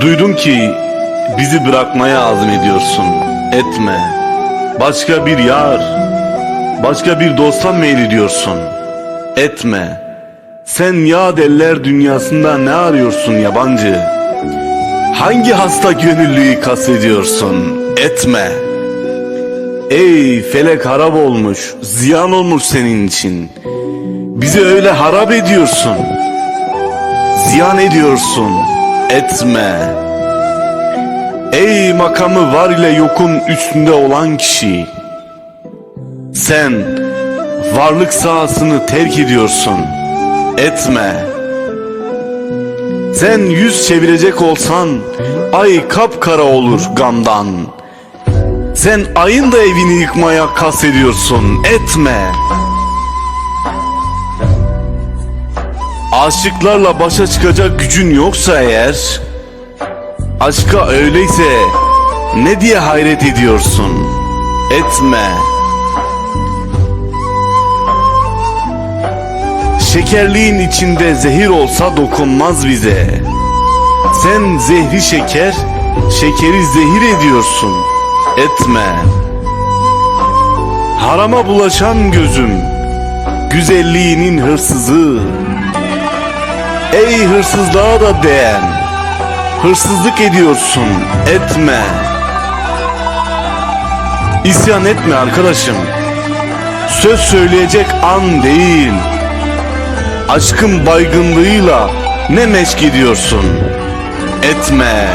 Duydum ki bizi bırakmaya azmediyorsun. Etme. Başka bir yar, başka bir dosta meylediyorsun. Etme. Sen ya eller dünyasında ne arıyorsun yabancı? Hangi hasta gönüllüyü kastediyorsun? Etme. Ey felek harap olmuş, ziyan olmuş senin için. Bizi öyle harap ediyorsun. Ziyan ediyorsun. Etme. Ey makamı var ile yokun üstünde olan kişi. Sen varlık sahasını terk ediyorsun. Etme. Sen yüz çevirecek olsan ay kapkara olur gamdan. Sen ayın da evini yıkmaya kastediyorsun. Etme. Aşıklarla başa çıkacak gücün yoksa eğer Aşka öyleyse ne diye hayret ediyorsun? Etme. Şekerliğin içinde zehir olsa dokunmaz bize. Sen zehri şeker, şekeri zehir ediyorsun. Etme. Harama bulaşan gözüm, güzelliğinin hırsızı. Ey hırsızlığa da değen, hırsızlık ediyorsun, etme. İsyan etme arkadaşım. Söz söyleyecek an değil. Aşkın baygınlığıyla ne meşk ediyorsun? Etme.